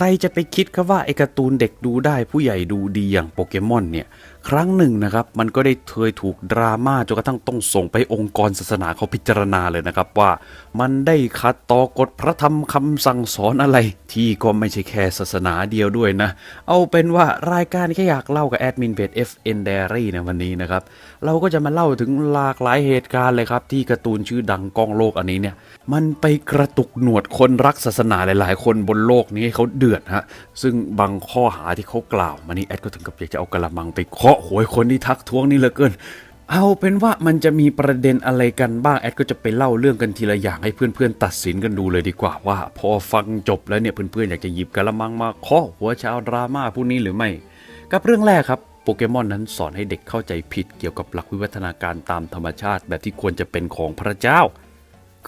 ใครจะไปคิดครับว่าไอ้การ์ตูนเด็กดูได้ผู้ใหญ่ดูดีอย่างโปเกมอนเนี่ย ครั้งหนึ่งนะครับ มันก็ได้เคยถูกดราม่าจนกระทั่งต้องส่งไปองค์กรศาสนาเขาพิจารณาเลยนะครับว่ามันได้ขัดต่อกฎพระธรรมคำสั่งสอนอะไร ที่ก็ไม่ใช่แค่ศาสนาเดียวด้วยนะ เอาเป็นว่ารายการแค่อยากเล่ากับแอดมินเพจ FN Diary ในวันนี้นะครับ เราก็จะมาเล่าถึงหลากหลายเหตุการณ์เลยครับ ที่การ์ตูนชื่อดังกล้องโลกอันนี้เนี่ย มันไปกระตุกหนวดคนรักศาสนาหลาย ๆ คนบนโลกนี้ให้เขาเดือดฮะซึ่งบางข้อหาที่เขากล่าวมานี่แอดก็ถึงกับอยากจะเอากระมังไปเคาะโหัวคนที่ทักท้วงนี่เหลือเกิน เอาเป็นว่ามันจะมีประเด็นอะไรกันบ้างแอดก็จะไปเล่าเรื่องกันทีละอย่างให้เพื่อนๆ ตัดสินกันดูเลยดีกว่าว่า พอฟังจบแล้วเนี่ยเพื่อนๆอยากจะหยิบกระมังมาเคาะหัวชาวดราม่าผู้นี้หรือไม่ กับเรื่องแรกครับโปเกมอนนั้นสอนให้เด็กเข้าใจผิดเกี่ยวกับหลักวิวัฒนาการตามธรรมชาติแบบที่ควรจะเป็นของพระเจ้า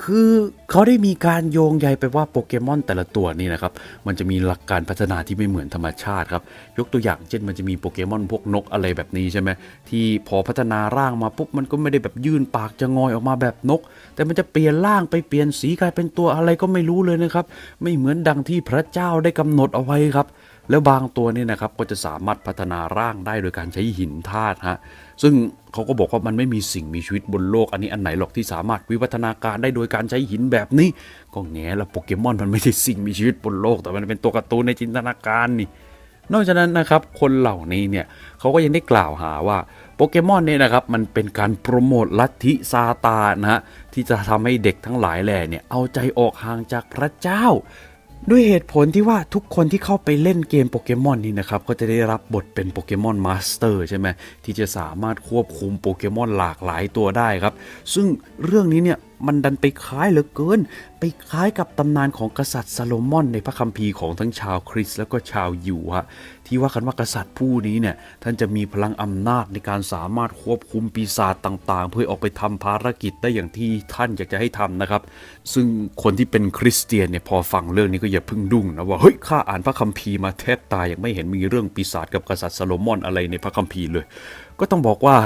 คือเขาได้มีการโยงใยไปว่าโปเกมอนแต่ละตัวนี่นะครับ มันจะมีหลักการพัฒนาที่ไม่เหมือนธรรมชาติครับ ยกตัวอย่างเช่นมันจะมีโปเกมอนพวกนกอะไรแบบนี้ใช่ไหมที่พอพัฒนาร่างมาปุ๊บมันก็ไม่ได้แบบยื่นปากจะงอยออกมาแบบนก แต่มันจะเปลี่ยนร่างไปเปลี่ยนสีกลายเป็นตัวอะไรก็ไม่รู้เลยนะครับ ไม่เหมือนดังที่พระเจ้าได้กำหนดเอาไว้ครับ แล้วบางตัวเนี่ยนะครับก็จะสามารถพัฒนาร่างได้โดยการใช้หินธาตุฮะซึ่งเขาก็บอกว่ามันไม่มีสิ่งมีชีวิตบนโลกอันนี้อันไหนหรอกที่สามารถวิวัฒนาการได้โดยการใช้หินแบบนี้ ก็แง่ละโปเกมอนมันไม่ใช่สิ่งมีชีวิตบนโลก แต่มันเป็นตัวการ์ตูนในจินตนาการนี่นอกจากนั้นนะครับคนเหล่านี้เนี่ยเขาก็ยังได้กล่าวหาว่าโปเกมอนเนี่ยนะครับมันเป็นการโปรโมทลัทธิซาตานนะฮะที่จะทำให้เด็กทั้งหลายแหล่เนี่ยเอาใจออกห่างจากพระเจ้า ด้วยเหตุผลที่ว่าทุกคนที่เข้าไปเล่นเกมโปเกมอนนี่นะครับ ก็จะได้รับบทเป็นโปเกมอนมาสเตอร์ใช่ไหมที่จะสามารถควบคุมโปเกมอนหลากหลายตัวได้ครับ ซึ่งเรื่องนี้เนี่ยมันดันไปคล้ายเหลือเกิน ไปคล้ายกับตำนานของกษัตริย์ซาโลมอนในพระคัมภีร์ของทั้งชาวคริสต์แล้วก็ชาวยิวฮะ ที่ว่ากันว่ากษัตริย์ผู้นี้เนี่ยท่านจะมีพลังอำนาจในการสามารถควบคุมปีศาจต่าง ๆ เพื่อออกไปทำภารกิจได้อย่างที่ท่านอยากจะให้ทำนะครับ ซึ่งคนที่เป็นคริสเตียนเนี่ยพอฟังเรื่องนี้ก็อย่าพึ่งดุ้งนะว่าเฮ้ยข้าอ่านพระคัมภีร์มาแทบตายยังไม่เห็นมีเรื่องปีศาจกับกษัตริย์ซาโลมอนอะไรในพระคัมภีร์เลย ก็ต้องบอกว่า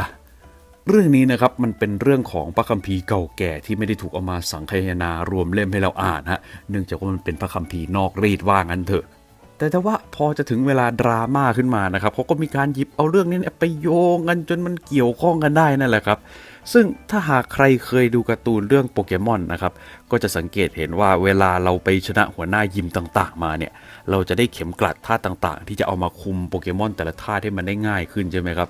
เรื่องนี้นะครับมันเป็นเรื่องของพระคัมภีร์เก่าแก่ที่ไม่ได้ถูกเอามาสังคายนารวมเล่มให้เราอ่านฮะเนื่องจากว่ามันเป็นพระคัมภีร์นอกรีดว่างั้นเถอะ แต่ถ้าว่าพอจะถึงเวลาดราม่าขึ้นมานะครับเขาก็มีการหยิบเอาเรื่องนี้ไปโยงกันจนมันเกี่ยวข้องกันได้นั่นแหละครับ ซึ่งถ้าหากใครเคยดูการ์ตูนเรื่องโปเกมอนนะครับ ก็จะสังเกตเห็นว่าเวลาเราไปชนะหัวหน้ายิมต่างๆ มาเนี่ย เราจะได้เข็มกลัดท่าต่างๆ ที่จะเอามาคุมโปเกมอนแต่ละท่าให้มันได้ง่ายขึ้นใช่ไหมครับ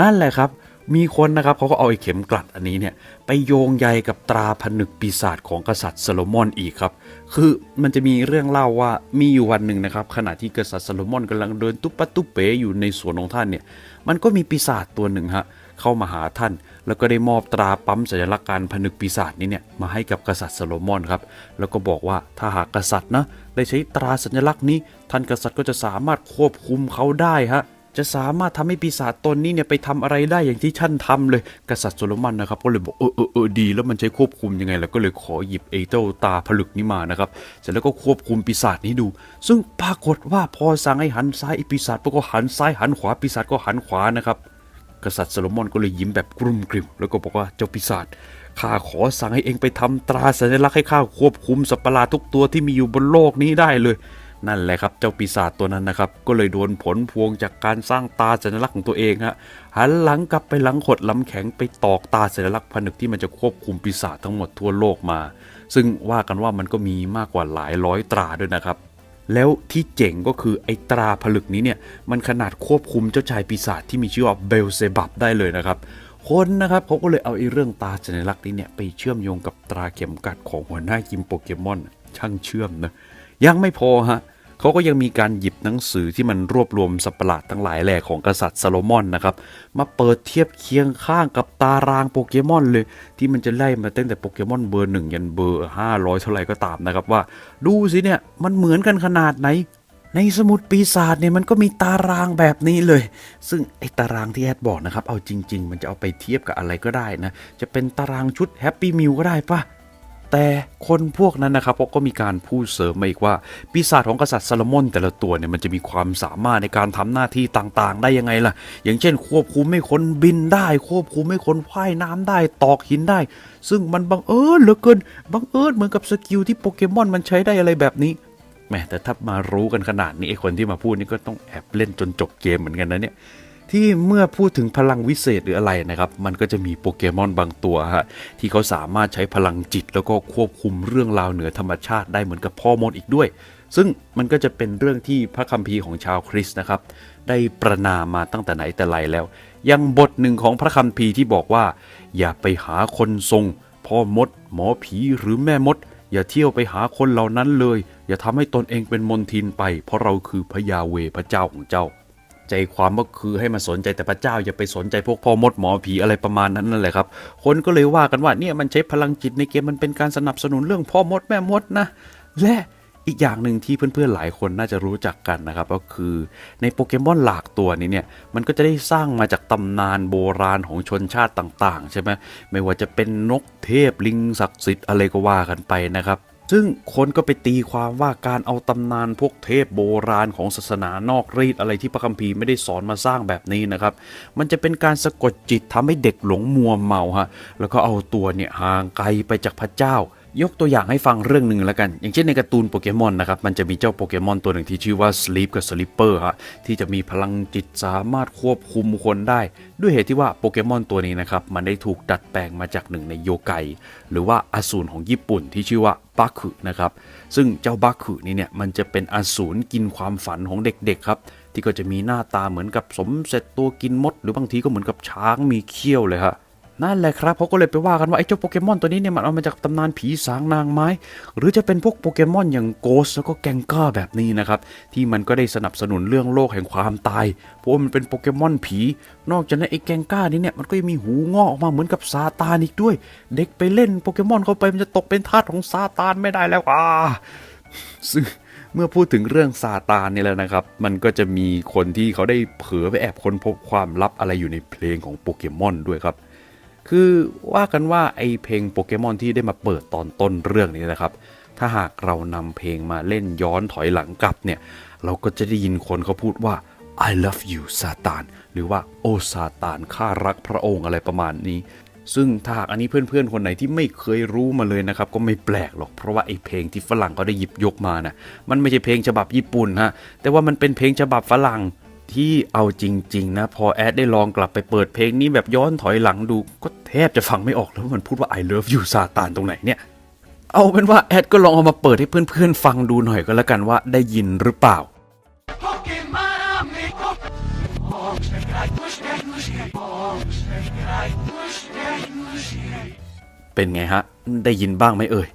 นั่นแหละครับ มีคนนะครับเขาก็เอาไอ้เข็มกลัดอันนี้เนี่ยไปโยงใยกับตราผนึกปีศาจของกษัตริย์โซโลมอนอีกครับ คือมันจะมีเรื่องเล่าว่ามีอยู่วันหนึ่งนะครับขณะที่กษัตริย์โซโลมอนกำลังเดินตุ๊บปะตุ๊บเป๋อยู่ในสวนของท่านเนี่ยมันก็มีปีศาจตัวหนึ่งฮะเข้ามาหาท่าน แล้วก็ได้มอบตราปั๊มสัญลักษณ์การผนึกปีศาจนี้เนี่ยมาให้กับกษัตริย์โซโลมอนครับแล้วก็บอกว่าถ้าหากกษัตริย์นะได้ใช้ตราสัญลักษณ์นี้ ท่านกษัตริย์ก็จะสามารถควบคุมเขาได้ฮะ จะสามารถทำให้ปีศาจตนนี้เนี่ยไปทำอะไรได้อย่างที่ท่านทำเลย กษัตริย์โซโลมอนนะครับก็เลยบอกเออเออเออดี แล้วมันใช้ควบคุมยังไงแล้วก็เลยขอหยิบไอ้เจ้าตาผลึกนี้มานะครับเสร็จแล้วก็ควบคุมปีศาจนี้ดู ซึ่งปรากฏว่าพอสั่งให้หันซ้ายปีศาจก็หันซ้ายหันขวาปีศาจก็หันขวานะครับกษัตริย์โซโลมอนก็เลยยิ้มแบบกรุ่มกริ่มแล้วก็บอกว่าเจ้าปีศาจข้าขอสั่งให้เองไปทำตราสัญลักษณ์ให้ข้าควบคุมสัตว์ประหลาดทุกตัวที่มีอยู่บนโลกนี้ได้เลย นั่นแหละครับเจ้าปีศาจตัวนั้นนะครับ ก็เลยโดนผลพวงจากการสร้างตาสัญลักษณ์ของตัวเองฮะหันหลังกลับไปหลังขดลำแข็งไปตอกตาสัญลักษณ์ผนึกที่มันจะควบคุมปีศาจทั้งหมดทั่วโลกมา ซึ่งว่ากันว่ามันก็มีมากกว่าหลายร้อยตราด้วยนะครับแล้วที่เจ๋งก็คือไอ้ตราผลึกนี้เนี่ยมันขนาดควบคุมเจ้าชายปีศาจที่มีชื่อว่าเบลเซบับได้เลยนะครับ คนนะครับเขาก็เลยเอาไอ้เรื่องตาสัญลักษณ์นี้เนี่ยไปเชื่อมโยงกับตราเข็มกัดของหัวหน้ายิมโปเกมอนช่างเชื่อมนะ ยังไม่พอฮะเขาก็ยังมีการหยิบหนังสือที่มันรวบรวมสัประหลาดทั้งหลายแหล่ของกษัตริย์ซาโลมอนนะครับ มาเปิดเทียบเคียงข้างกับตารางโปเกมอนเลย ที่มันจะไล่มาตั้งแต่โปเกมอนเบอร์หนึ่งยันเบอร์ 500 เท่าไหร่ก็ตามนะครับว่า ดูสิเนี่ย มันเหมือนกันขนาดไหน ในสมุดปีศาจเนี่ยมันก็มีตารางแบบนี้เลย ซึ่งไอ้ตารางที่แอดบอกนะครับเอาจริง ๆ มันจะเอาไปเทียบกับอะไรก็ได้นะจะเป็นตารางชุดแฮปปี้มิวก็ได้ปะ แต่คนพวกนั้นนะครับก็มีการพูดเสริมมาอีกว่า ปีศาจของกษัตริย์ซาลมอนแต่ละตัวเนี่ยมันจะมีความสามารถในการทำหน้าที่ต่างๆ ได้ยังไงล่ะ อย่างเช่น ควบคุมให้คนบินได้ ควบคุมให้คนว่ายน้ำได้ตอกหินได้ ซึ่งมันบังเอิญเหลือเกินบังเอิญเหมือนกับสกิลที่โปเกมอนมันใช้ได้อะไรแบบนี้แหมแต่ถ้ามารู้กันขนาดนี้ไอคนที่มาพูดนี่ก็ต้องแอบเล่นจนจบเกมเหมือนกันนะเนี่ย ที่เมื่อพูดถึงพลังวิเศษหรืออะไรนะครับ มันก็จะมีโปเกมอนบางตัวฮะที่เขาสามารถใช้พลังจิต แล้วก็ควบคุมเรื่องราวเหนือธรรมชาติได้เหมือนกับพ่อมดอีกด้วย ซึ่งมันก็จะเป็นเรื่องที่พระคัมภีร์ของชาวคริสต์นะครับ ได้ประนามมาตั้งแต่ไหนแต่ไรแล้ว ยังบทหนึ่งของพระคัมภีร์ที่บอกว่า อย่าไปหาคนทรง พ่อมด หมอผีหรือแม่มด อย่าเที่ยวไปหาคนเหล่านั้นเลย อย่าทำให้ตนเองเป็นมนทินไป เพราะเราคือพระยาเวพระเจ้าของเจ้า ใจความก็คือให้มาสนใจแต่พระเจ้าอย่าไปสนใจพวกพ่อมดหมอผีอะไรประมาณนั้นนั่นแหละครับ คนก็เลยว่ากันว่าเนี่ยมันใช้พลังจิตในเกมมันเป็นการสนับสนุนเรื่องพ่อมดแม่มดนะ และอีกอย่างหนึ่งที่เพื่อนๆหลายคนน่าจะรู้จักกันนะครับ ก็คือในโปเกมอนหลากตัวนี้เนี่ย มันก็จะได้สร้างมาจากตำนานโบราณของชนชาติต่าง ๆ ใช่ไหมไม่ว่าจะเป็นนกเทพลิงศักดิ์สิทธิ์อะไรก็ว่ากันไปนะครับ ซึ่งคนก็ไปตีความว่าการเอาตำนานพวกเทพโบราณของศาสนานอกรีดอะไรที่พระคัมภีร์ไม่ได้สอนมาสร้างแบบนี้นะครับ มันจะเป็นการสะกดจิตทำให้เด็กหลงมัวเมาฮะ แล้วก็เอาตัวเนี่ยห่างไกลไปจากพระเจ้า ยกตัวอย่างให้ฟังเรื่องหนึ่งแล้วกัน อย่างเช่นในการ์ตูนโปเกมอนนะครับ มันจะมีเจ้าโปเกมอนตัวหนึ่งที่ชื่อว่า Sleep กับ Sleeper ฮะ ที่จะมีพลังจิตสามารถควบคุมคนได้ ด้วยเหตุที่ว่าโปเกมอนตัวนี้นะครับ มันได้ถูกดัดแปลงมาจากหนึ่งในโยไก หรือว่าอสูรของญี่ปุ่นที่ชื่อว่าบัคคุนะครับ ซึ่งเจ้าบัคคุนี้เนี่ยมันจะเป็นอสูรกินความฝันของเด็กๆครับ ที่ก็จะมีหน้าตาเหมือนกับสมเสร็จตัวกินมด หรือบางทีก็เหมือนกับช้างมีเขี้ยวเลยฮะ นั่นแหละครับเขาก็เลยไปว่ากันว่าไอ้เจ้าโปเกมอนตัวนี้เนี่ยมันเอามาจากตำนานผีสางนางไม้ หรือจะเป็นพวกโปเกมอนอย่างโกสแล้วก็แกงก้าแบบนี้นะครับที่มันก็ได้สนับสนุนเรื่องโลกแห่งความตาย เพราะว่ามันเป็นโปเกมอนผี นอกจากนั้นไอ้แกงก้านี้เนี่ยมันก็ยังมีหูงอกออกมาเหมือนกับซาตานอีกด้วย เด็กไปเล่นโปเกมอนเข้าไปมันจะตกเป็นทาสของซาตานไม่ได้แล้วอ่าซึ่งเมื่อพูดถึงเรื่องซาตานนี่แล้วนะครับ มันก็จะมีคนที่เขาได้เผลอไปแอบค้นพบความลับอะไรอยู่ในเพลงของโปเกมอนด้วยครับ คือว่ากันว่าไอเพลงโปเกมอนที่ได้มาเปิดตอนต้นเรื่องนี้นะครับ ถ้าหากเรานำเพลงมาเล่นย้อนถอยหลังกลับเนี่ย เราก็จะได้ยินคนเขาพูดว่า I love you ซาตาน หรือว่าโอซาตานข้ารักพระองค์อะไรประมาณนี้ ซึ่งถ้าหากอันนี้เพื่อนๆ คนไหนที่ไม่เคยรู้มาเลยนะครับ ก็ไม่แปลกหรอก เพราะว่าไอ้เพลงที่ฝรั่งเขาได้หยิบยกมานะ่ะ มันไม่ใช่เพลงฉบับญี่ปุ่นฮะ แต่ว่ามันเป็นเพลงฉบับฝรั่งที่เอาจริง ๆ นะ พอแอดได้ลองกลับไปเปิดเพลงนี้แบบย้อนถอยหลังดูก็ แทบจะฟังไม่ออกแล้วว่ามันพูดว่า I love you ซาตานตรงไหนเนี่ย เอาเป็นว่าแอดก็ลองเอามาเปิดให้เพื่อนๆ ฟังดูหน่อยก็แล้วกันว่าได้ยินหรือเปล่า เป็นไงฮะ ได้ยินบ้างไหมเอ่ย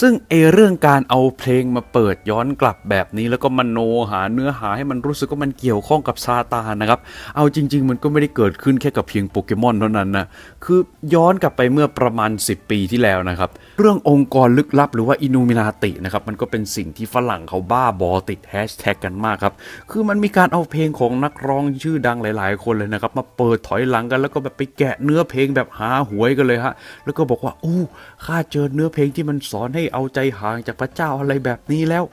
ซึ่งเอเรื่องการเอาเพลงมาเปิดย้อนกลับแบบนี้แล้วก็มโนหาเนื้อหาให้มันรู้สึกว่ามันเกี่ยวข้องกับซาตานนะครับ เอาจริง ๆ มันก็ไม่ได้เกิดขึ้นแค่กับเพียงโปเกมอนเท่านั้นนะคือย้อนกลับไปเมื่อประมาณ 10 ปีที่แล้วนะครับ เรื่ององค์กรลึกลับหรือว่าอินูมินาตินะครับ มันก็เป็นสิ่งที่ฝรั่งเขาบ้าบอติดแฮชแท็กกันมากครับ คือมันมีการเอาเพลงของนักร้องชื่อดังหลาย ๆ คนเลยนะครับ มาเปิดถอยหลังกันแล้วก็แบบไปแกะเนื้อเพลงแบบหาหวยกันเลยฮะ แล้วก็บอกว่าอู้ข้าเจอเนื้อเพลงที่มันสอนให้เอาใจห่างจากพระเจ้าอะไรแบบนี้แล้ว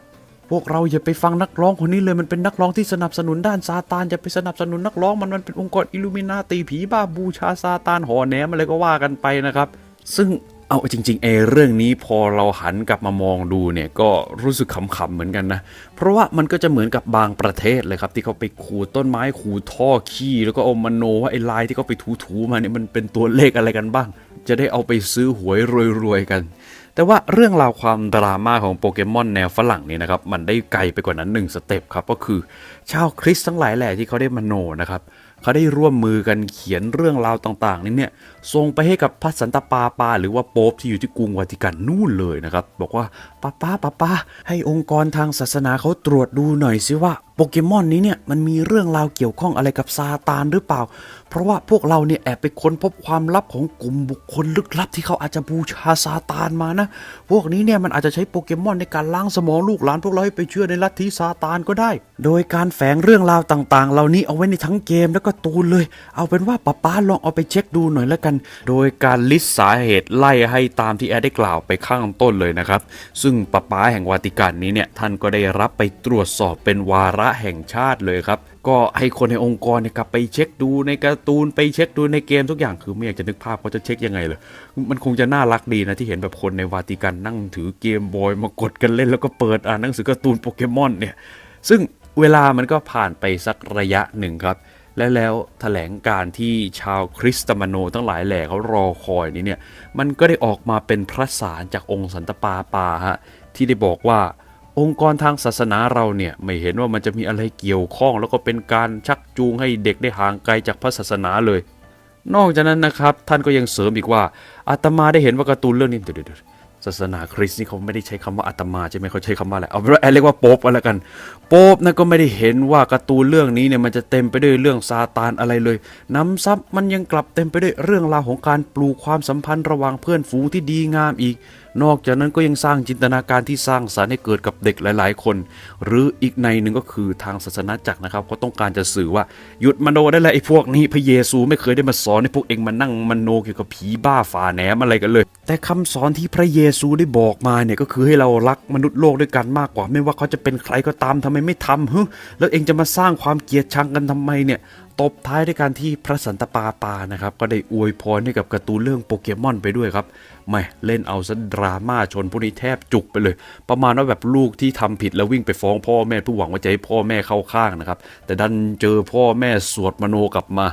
พวกเราอย่าไปฟังนักร้องคนนี้เลยมันเป็นนักร้องที่สนับสนุนด้านซาตานอย่าไปสนับสนุนนักร้องมันมันเป็นองค์กรอิลูมินาตีผีบ้าบูชาซาตานหอแหนมอะไรก็ว่ากันไปนะครับ ซึ่งเอาจริงๆเอเรื่องนี้พอเราหันกลับมามองดูเนี่ยก็รู้สึกขำๆเหมือนกันนะ เพราะว่ามันก็จะเหมือนกับบางประเทศเลยครับ ที่เขาไปขูดต้นไม้ขูดท่อขี้แล้วก็เอามโนว่าไอ้ลายที่เขาไปถูๆมาเนี่ยมันเป็นตัวเลขอะไรกันบ้าง จะได้เอาไปซื้อหวยรวยๆกัน แต่ว่าเรื่องราวความดราม่าของโปเกมอนแนวฝรั่งนี่นะครับ มันได้ไกลไปกว่านั้นหนึ่งสเต็ปครับ ก็คือชาวคริสทั้งหลายแหละที่เขาได้มโนนะครับ เขาได้ร่วมมือกันเขียนเรื่องราวต่างๆนี้เนี่ยส่งไปให้กับพระสันตะปาปา หรือว่าโป๊ปที่อยู่ที่กรุงวาติกันนู่นเลยนะครับ บอกว่าป้าป้าป้าป้าให้องค์กรทางศาสนาเขาตรวจดูหน่อยสิว่าโปเกมอนนี้เนี่ยมันมีเรื่องราวเกี่ยวข้องอะไรกับซาตานหรือเปล่า เพราะว่าพวกเราเนี่ยแอบไปค้นพบความลับของกลุ่มบุคคลลึกลับที่เขาอาจจะบูชาซาตานมานะ พวกนี้เนี่ยมันอาจจะใช้โปเกมอนในการล้างสมองลูกหลานพวกเราให้ไปเชื่อในลัทธิซาตานก็ได้ โดยการแฝงเรื่องราวต่างๆ เหล่านี้เอาไว้ในทั้งเกมแล้วก็ตูนเลย เอาเป็นว่าป้าป้าลองเอาไปเช็คดูหน่อยแล้วกัน โดยการลิสต์สาเหตุไล่ให้ตามที่แอดได้กล่าวไปข้างต้นเลยนะครับ ซึ่งป้าป้าแห่งวาติกันนี้เนี่ยท่านก็ได้รับไปตรวจสอบเป็นวาระแห่งชาติเลยครับก็ให้คนในองค์กรเนี่ยกลับไปเช็คดูในการ์ตูนไปเช็คดูในเกมทุกอย่างคือไม่อยากจะนึกภาพเขาจะเช็คยังไงเลย มันคงจะน่ารักดีนะที่เห็นแบบคนในวาติกันนั่งถือเกมบอยมากดกันเล่นแล้วก็เปิดอ่านหนังสือการ์ตูนโปเกมอนเนี่ยซึ่งเวลามันก็ผ่านไปสักระยะหนึ่งครับ และแล้วแถลงการที่ชาวคริสตมาโนทั้งหลายแหล่เขารอคอยนี้เนี่ยมันก็ได้ออกมาเป็นพระสารจากองค์สันตปาปาฮะที่ได้บอกว่าองค์กรทางศาสนาเราเนี่ยไม่เห็นว่ามันจะมีอะไรเกี่ยวข้อง แล้วก็เป็นการชักจูงให้เด็กได้ห่างไกลจากพระศาสนาเลย นอกจากนั้นนะครับท่านก็ยังเสริมอีกว่าอาตมาได้เห็นว่าการ์ตูนเรื่องนี้เดี๋ยว ศาสนาคริสต์นี่เขาไม่ได้ใช้คำว่าอาตมาใช่ไหมเขาใช้คำว่าอะไรเอาเป็นว่าแอนเรียกว่าโป๊ปก็แล้วกันโป๊ปนั่นก็ไม่ได้เห็นว่าการ์ตูนเรื่องนี้เนี่ยมันจะเต็มไปด้วยเรื่องซาตานอะไรเลยน้ำซับมันยังกลับเต็มไปด้วยเรื่องราวของการปลูกความสัมพันธ์ระหว่างเพื่อนฝูงที่ดีงามอีก นอกจากนั้นก็ยังสร้างจินตนาการที่สร้างสรรค์ให้เกิดกับเด็กหลาย ๆ คน หรืออีกในหนึ่งก็คือทางศาสนาจักรนะครับเขาต้องการจะสื่อว่าหยุดมโนได้แล้วไอ้พวกนี้พระเยซูไม่เคยได้มาสอนให้พวกเองมานั่งมโนเกี่ยวกับผีบ้าฝาแหนมอะไรกันเลย แต่คำสอนที่พระเยซูได้บอกมาเนี่ยก็คือให้เรารักมนุษย์โลกด้วยกันมากกว่า ไม่ว่าเขาจะเป็นใครก็ตามทำไมไม่ทำฮึแล้วเองจะมาสร้างความเกลียดชังกันทำไมเนี่ยตบท้ายด้วยการที่พระสันตปาปานะครับ ก็ได้อวยพรให้กับการ์ตูนเรื่องโปเกมอนไปด้วยครับ ไม่เล่นเอาซะดราม่าชนผู้นี้แทบจุกไปเลย ประมาณว่าแบบลูกที่ทำผิดแล้ววิ่งไปฟ้องพ่อแม่ผู้หวังว่าจะให้พ่อแม่เข้าข้างนะครับ แต่ดันเจอพ่อแม่สวดมโนกลับมา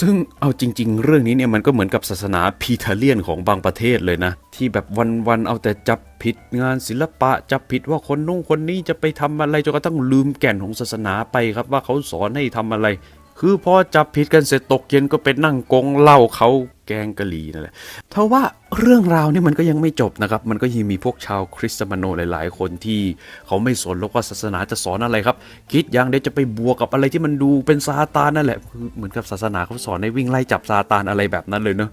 ซึ่งเอาจริง ๆ เรื่องนี้เนี่ยมันก็เหมือนกับศาสนาพีเทเลียนของบางประเทศเลยนะ ที่แบบวัน ๆ เอาแต่จับผิดงานศิลปะ จับผิดว่าคนนู้นคนนี้จะไปทำอะไรจนกระทั่งลืมแก่นของศาสนาไปครับว่าเขาสอนให้ทำอะไร คือพอจับผิดกันเสร็จตกเย็นก็เป็นนั่งกงเล่าเขาแกงกะหรี่นั่นแหละเท่าว่าเรื่องราวนี่มันก็ยังไม่จบนะครับ มันก็ยังมีพวกชาวคริสต์มาโนหลาย ๆ คนที่เขาไม่สนหรอกว่าศาสนาจะสอนอะไรครับ คิดอย่างเดียวจะไปบวกกับอะไรที่มันดูเป็นซาตานนั่นแหละคือเหมือนกับศาสนาเขาสอนให้วิ่งไล่จับซาตานอะไรแบบนั้นเลยเนาะ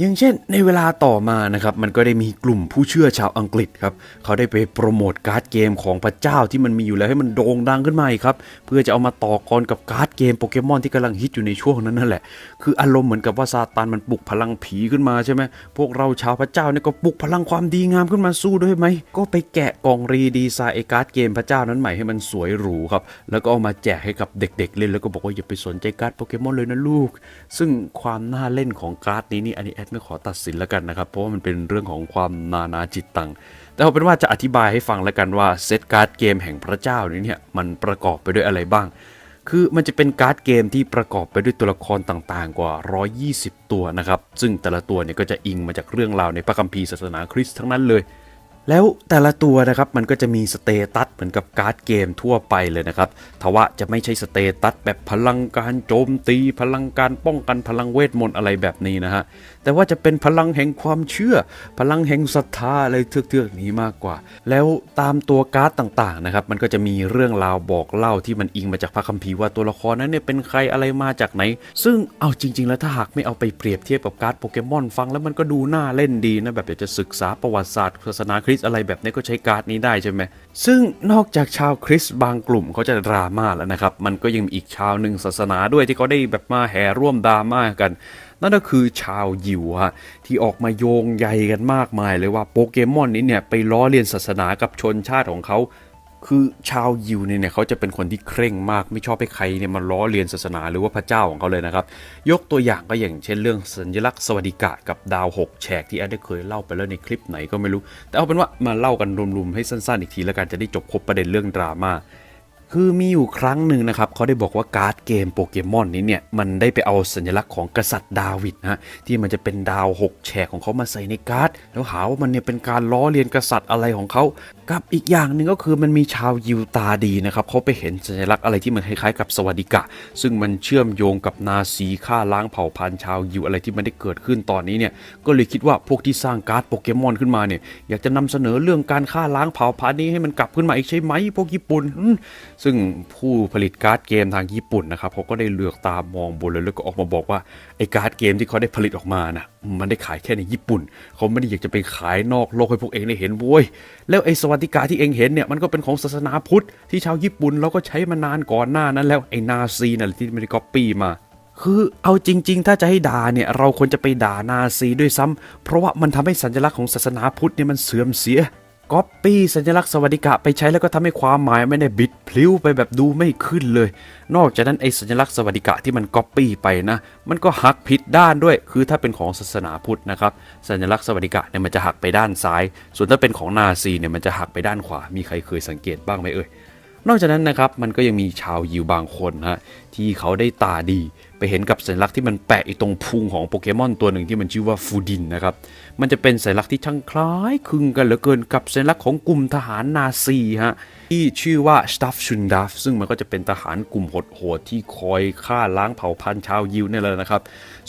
อย่างเช่น ในเวลาต่อมานะครับมันก็ได้มีกลุ่มผู้เชื่อชาวอังกฤษครับเขาได้ไปโปรโมทการ์ดเกมของพระเจ้าที่มันมีอยู่แล้วให้มันโด่งดังขึ้นมาอีกครับเพื่อจะเอามาต่อกรกับการ์ดเกมโปเกมอนที่กำลังฮิตอยู่ในช่วงนั้นนั่นแหละคืออารมณ์เหมือนกับว่าซาตานมันปลุกพลังผีขึ้นมาใช่ไหมพวกเราชาวพระเจ้าเนี่ยก็ปลุกพลังความดีงามขึ้นมาสู้ด้วยไหมก็ไปแกะกล่องรีดีไซน์ไอการ์ดเกมพระเจ้านั้นใหม่ให้มันสวยหรูครับแล้วก็เอามาแจกให้กับเด็ก ๆ เล่นแล้วก็บอกว่าอย่าไปสนใจการ์ดโปเกมอนเลยนะลูก ซึ่งความน่าเล่นของการ์ดนี้นี่อันนี้แอดไม่ขอตัดสินแล้วกันนะครับ เพราะว่ามันเป็นเรื่องของความนานาจิตตัง แต่เอาเป็นว่าจะอธิบายให้ฟังแล้วกันว่าเซตการ์ดเกมแห่งพระเจ้านี้เนี่ยมันประกอบไปด้วยอะไรบ้าง คือมันจะเป็นการ์ดเกมที่ประกอบไปด้วยตัวละครต่างๆ กว่า 120 ตัวนะครับ ซึ่งแต่ละตัวเนี่ยก็จะอิงมาจากเรื่องราวในพระคัมภีร์ศาสนาคริสต์ทั้งนั้นเลยแล้วแต่ละตัวนะครับมันก็จะมีสเตตัสเหมือนกับการ์ดเกมทั่วไปเลยนะครับทว่าจะไม่ใช่สเตตัสแบบพลังการโจมตี พลังการป้องกันพลังเวทมนต์อะไรแบบนี้นะฮะแต่ว่าจะเป็นพลังแห่งความเชื่อ พลังแห่งศรัทธาอะไรเทือกๆนี้มากกว่า แล้วตามตัวการ์ดต่างๆนะครับ มันก็จะมีเรื่องราวบอกเล่าที่มันอิงมาจากพระคัมภีร์ว่าตัวละครนั้นเนี่ยเป็นใครอะไรมาจากไหน ซึ่งเอาจริง ๆ แล้วถ้าหากไม่เอาไปเปรียบเทียบกับการ์ดโปเกมอนฟังแล้วมันก็ดูน่าเล่นดีนะแบบอยากจะศึกษาประวัติศาสตร์ศาสนาคริสต์อะไรแบบนี้ก็ใช้การ์ดนี้ได้ใช่ไหมซึ่งนอกจากชาวคริสต์บางกลุ่มเขาจะดราม่าแล้วนะครับมันก็ยังมีอีกชาวหนึ่งศาสนาด้วยที่เขาได้แบบมาแห่ร่วมดราม่ากัน นั่นก็คือชาวยิวฮะที่ออกมาโยงใยกันมากมายเลยว่าโปเกมอนนี้เนี่ยไปล้อเลียนศาสนากับชนชาติของเขาคือชาวยิวเนี่ยเนี่ยเขาจะเป็นคนที่เคร่งมากไม่ชอบให้ใครเนี่ยมาล้อเลียนศาสนาหรือว่าพระเจ้าของเขาเลยนะครับ ยกตัวอย่างก็อย่างเช่นเรื่องสัญลักษณ์สวัสดิกะกับดาวหกแฉกที่แอดได้เคยเล่าไปแล้วในคลิปไหนก็ไม่รู้ แต่เอาเป็นว่ามาเล่ากันรวมๆให้สั้นๆอีกทีแล้วกันจะได้จบครบประเด็นเรื่องดราม่า คือมีอยู่ครั้งหนึ่งนะครับเขาได้บอกว่าการ์ดเกมโปเกมอนนี้เนี่ยมันได้ไปเอาสัญลักษณ์ของกษัตริย์ดาวิดนะฮะที่มันจะเป็นดาวหกแฉกของเขามาใส่ในการ์ด แล้วหาว่ามันเนี่ยเป็นการล้อเลียนกษัตริย์อะไรของเขากับอีกอย่างหนึ่งก็คือมันมีชาวยิวตาดีนะครับเขาไปเห็นสัญลักษณ์อะไรที่มันคล้ายๆกับสวัสดิกะ ซึ่งมันเชื่อมโยงกับนาซีฆ่าล้างเผ่าพันธุ์ชาวยิวอะไรที่มันได้เกิดขึ้นตอนนี้เนี่ยก็เลยคิดว่าพวกที่สร้างการ์ดโปเกมอนขึ้นมาเนี่ยอยากจะนำเสนอเรื่องการฆ่าล้างเผ่าพันธุ์นี้ให้มันกลับขึ้นมาอีกใช่ไหมพวกญี่ปุ่น ซึ่งผู้ผลิตการ์ดเกมทางญี่ปุ่นนะครับเขาก็ได้เลือกตามองบนเลยแล้วก็ออกมาบอกว่าไอ้การ์ดเกมที่เขาได้ผลิตออกมานะ มันได้ขายแค่ในญี่ปุ่น เขาไม่ได้อยากจะไปขายนอกโลกให้พวกเองได้เห็นโว้ยแล้วไอ้สวัสดิการที่เองเห็นเนี่ยมันก็เป็นของศาสนาพุทธที่ชาวญี่ปุ่นเราก็ใช้มานานก่อนหน้านั้นแล้วไอ้นาซีนั่นแหละที่ไม่ได้ก๊อปปี้มาคือเอาจริง ๆ ถ้าจะให้ด่าเนี่ยเราควรจะไปด่านาซีด้วยซ้ำเพราะว่ามันทำให้สัญลักษณ์ของศาสนาพุทธเนี่ยมันเสื่อมเสีย ก๊อปปี้สัญลักษณ์สวัสดิกะไปใช้แล้วก็ทำให้ความหมายไม่ได้บิดพลิ้วไปแบบดูไม่ขึ้นเลย นอกจากนั้นไอ้สัญลักษณ์สวัสดิกะที่มันก๊อปปี้ไปนะ มันก็หักผิดด้านด้วย คือถ้าเป็นของศาสนาพุทธนะครับสัญลักษณ์สวัสดิกะเนี่ยมันจะหักไปด้านซ้าย ส่วนถ้าเป็นของนาซีเนี่ยมันจะหักไปด้านขวา มีใครเคยสังเกตบ้างไหมเอ่ยนอกจากนั้นนะครับมันก็ยังมีชาวยิวบางคนฮะที่เขาได้ตาดี ไปเห็นกับสัญลักษณ์ที่มันแปะอยู่ตรงพุงของโปเกมอนตัวหนึ่งที่มันชื่อว่าฟูดินนะครับ มันจะเป็นสัญลักษณ์ที่ช่างคล้ายคลึงกันเหลือเกินกับสัญลักษณ์ของกลุ่มทหารนาซีฮะที่ชื่อว่า Staff s h u n d a f ซึ่งมันก็จะเป็นทหารกลุ่มโหดๆที่คอยฆ่าล้างเผ่าพันธุ์ชาวยิวเนี่ยแหละนะครับ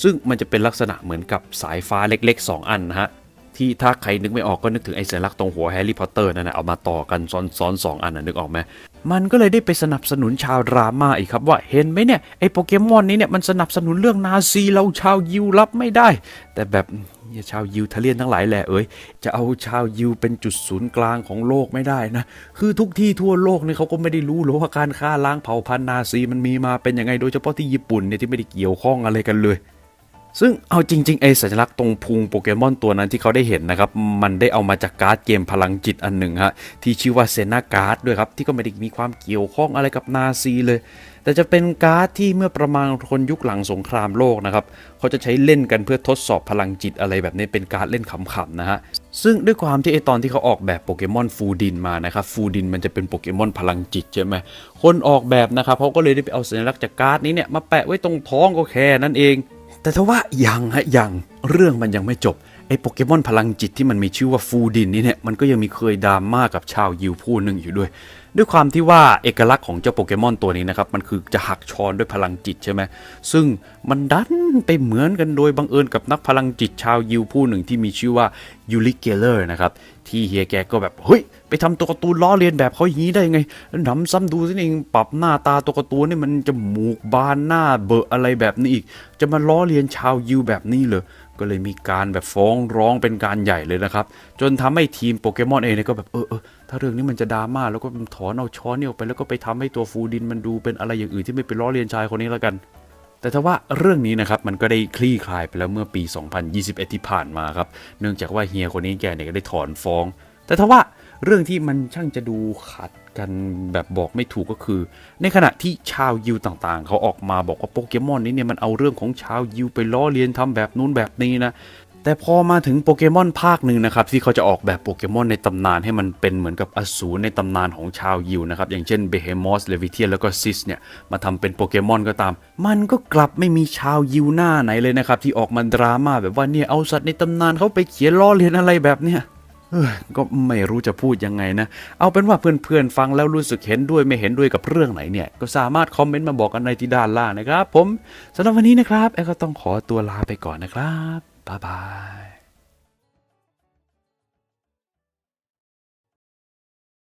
ซึ่งมันจะเป็นลักษณะเหมือนกับสายฟ้าเล็ก ๆ 2 อันนะฮะที่ถ้าใครนึกไม่ออกก็นึกถึงไอ้สัญลักษณ์ตรงหัวแฮร์รี่พอตเตอร์นั่นนะเอามาต่อกันซ้อนซ้อนสองอันนะนึกออกไหมมันก็เลยได้ไปสนับสนุนชาวดราม่าอีกครับว่าเห็นไหมเนี่ยไอ้โปเกมอนนี้เนี่ยมันสนับสนุนเรื่องนาซีเราชาวยิวรับไม่ได้ แต่แบบ ชาวยิวทะเลียนทั้งหลายแหละเอ้ยจะเอาชาวยิวเป็นจุดศูนย์กลางของโลกไม่ได้นะ คือทุกที่ทั่วโลกเนี่ยเขาก็ไม่ได้รู้หรอกว่าการฆ่าล้างเผ่าพันธุ์นาซีมันมีมาเป็นยังไงโดยเฉพาะที่ญี่ปุ่นเนี่ยที่ไม่ได้เกี่ยวข้องอะไรกันเลย ซึ่งเอาจริงๆไอสัญลักษณ์ตรงพุงโปเกมอนตัวนั้นที่เขาได้เห็นนะครับ มันได้เอามาจากการ์ดเกมพลังจิตอันหนึ่งฮะที่ชื่อว่าเซนาการ์ดด้วยครับ ที่ก็ไม่ได้มีความเกี่ยวข้องอะไรกับนาซีเลย แต่จะเป็นการ์ดที่เมื่อประมาณคนยุคหลังสงครามโลกนะครับเขาจะใช้เล่นกันเพื่อทดสอบพลังจิตอะไรแบบนี้เป็นการดเล่นขำๆนะฮะซึ่งด้วยความที่ไอตอนที่เขาออกแบบโปเกมอนฟูดินมานะครับฟูดินมันจะเป็นโปเกมอนพลังจิตใช่ไหมคนออกแบบนะครับเขาก็เลยได้ไปเอาสัญลักษณ์จากการ์ดนี้เนี่ยมาแปะไว้ตรงท้องก็แค่นั้นเอง แต่ถ้าว่ายังฮะยังเรื่องมันยังไม่จบไอ้โปเกมอนพลังจิตที่มันมีชื่อว่าฟูดินนี่เนี่ยมันก็ยังมีเคยดราม่ากับชาวยิวผู้หนึ่งอยู่ด้วย ด้วยความที่ว่าเอกลักษณ์ของเจ้าโปเกมอนตัวนี้นะครับ มันคือจะหักชอนด้วยพลังจิตใช่ไหม ซึ่งมันดันไปเหมือนกันโดยบังเอิญกับนักพลังจิตชาวยิวผู้หนึ่งที่มีชื่อว่ายูริเกเลอร์นะครับ ที่เฮียแกก็แบบ เฮ้ย ไปทำตัวการ์ตูนล้อเลียนแบบเขาอย่างนี้ได้ไงหนำซ้ำดูสิเองปรับหน้าตาตัวการ์ตูนนี่มันจะหมูกบานหน้าเบอะอะไรแบบนี้อีก จะมาล้อเลียนชาวยิวแบบนี้เลย ก็เลยมีการแบบฟ้องร้องเป็นการใหญ่เลยนะครับ จนทำให้ทีมโปเกมอนเองเนี่ยก็แบบเออเออถ้าเรื่องนี้มันจะดราม่าแล้วก็ถอนเอาช้อนนี่ออกไปแล้วก็ไปทำให้ตัวฟูดินมันดูเป็นอะไรอย่างอื่นที่ไม่เป็นล้อเลียนชายคนนี้แล้วกัน แต่ถ้าว่าเรื่องนี้นะครับมันก็ได้คลี่คลายไปแล้วเมื่อปี 2021 ที่ผ่านมาครับเนื่องจากว่าเฮียคนนี้แกเนี่ยก็ได้ถอนฟ้อง แต่ถ้าว่าเรื่องที่มันช่างจะดูขัด กันแบบบอกไม่ถูกก็คือ ในขณะที่ชาวยิวต่างๆ เขาออกมาบอกว่าโปเกมอนนี้เนี่ยมันเอาเรื่องของชาวยิวไปล้อเลียนทำแบบนู้นแบบนี้นะแต่พอมาถึงโปเกมอนภาคหนึ่งนะครับที่เขาจะออกแบบโปเกมอนในตำนานให้มันเป็นเหมือนกับอสูรในตำนานของชาวยิวนะครับ อย่างเช่นเบเฮมอสเลวิเทียแล้วก็ซิสเนี่ย มาทำเป็นโปเกมอนก็ตาม มันก็กลับไม่มีชาวยิวหน้าไหนเลยนะครับ ที่ออกมาดราม่าแบบว่าเนี่ยเอาสัตว์ในตำนานเขาไปเขียนล้อเลียนอะไรแบบเนี้ย ก็ไม่รู้จะพูดยังไงนะ เอาเป็นว่าเพื่อนๆฟังแล้วรู้สึกเห็นด้วยไม่เห็นด้วยกับเรื่องไหนเนี่ย ก็สามารถคอมเมนต์มาบอกกันในที่ด้านล่างนะครับ ผมสำหรับวันนี้นะครับแอก็ต้องขอตัวลาไปก่อนนะครับบ๊ายบาย